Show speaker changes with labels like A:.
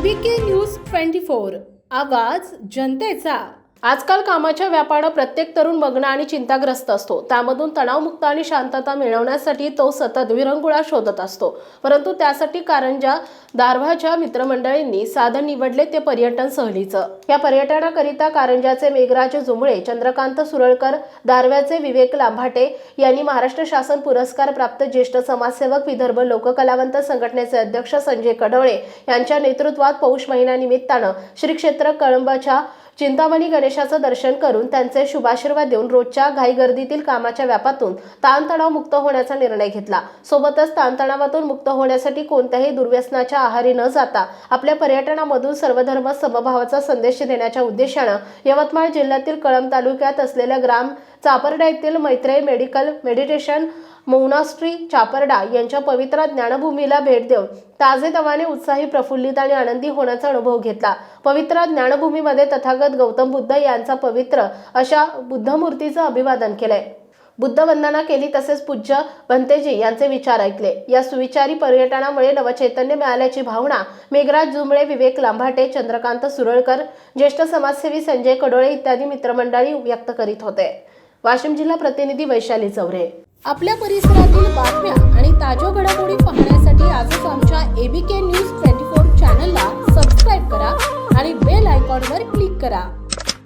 A: I B K news twenty four. आवाज जनतेचा. आजकाल कामाच्या व्यापानं प्रत्येक तरुण मग्न आणि चिंताग्रस्त असतो. त्यामधून तणावमुक्त आणि शांतता मिळवण्यासाठी तो सतत विरंगुळा शोधत असतो. परंतु त्यासाठी कारंजा दारव्हाच्या मित्रमंडळींनी साधन निवडले ते पर्यटन सहलीचं. या पर्यटनाकरिता कारंजाचे मेघराज जुंबळे चंद्रकांत सुरळकर दारव्याचे विवेक लांभाटे यांनी महाराष्ट्र शासन पुरस्कार प्राप्त ज्येष्ठ समाजसेवक विदर्भ लोककलावंत संघटनेचे अध्यक्ष संजय कडवळे यांच्या नेतृत्वात पौष महिन्यानिमित्तानं श्री क्षेत्र कळंबाच्या चिंतामणी गणेशाचं दर्शन करून त्यांचे शुभाशीर्वाद देऊन रोजच्या घाईगर्दीतील कामाच्या व्यापातून ताणतणाव मुक्त होण्याचा निर्णय घेतला. सोबतच ताणतणावातून मुक्त होण्यासाठी कोणत्याही दुर्व्यसनाच्या आहारी न जाता आपल्या पर्यटनामधून सर्वधर्म समभावाचा संदेश देण्याच्या उद्देशानं यवतमाळ जिल्ह्यातील कळंब तालुक्यात असलेल्या ग्राम चापर्डा येथील Maitreya medical meditation monastery Chaparda यांच्या पवित्र ज्ञानभूमीला भेट देऊन ताजेतवाने उत्साही प्रफुल्लित आणि आनंदी होण्याचा अनुभव घेतला. पवित्र ज्ञानभूमीमध्ये तथागत गौतम बुद्ध यांचा पवित्र अशा बुद्धमूर्तीचं अभिवादन केलंय. बुद्ध वंदना केली तसेच पूज्य भंतेजी यांचे विचार ऐकले. या सुविचारी पर्यटनामुळे नवचैतन्य मिळाल्याची भावना मेघराज जुंबळे विवेक लांभाटे चंद्रकांत सुरळकर ज्येष्ठ समाजसेवी संजय कडोळे इत्यादी मित्रमंडळी व्यक्त करीत होते. वाशिम जिल्हा प्रतिनिधी वैशाली चौरे. आपल्या परिसरातील बातम्या आणि ताज्या घडामोडी पाहण्यासाठी आजच आमच्या एबीके न्यूज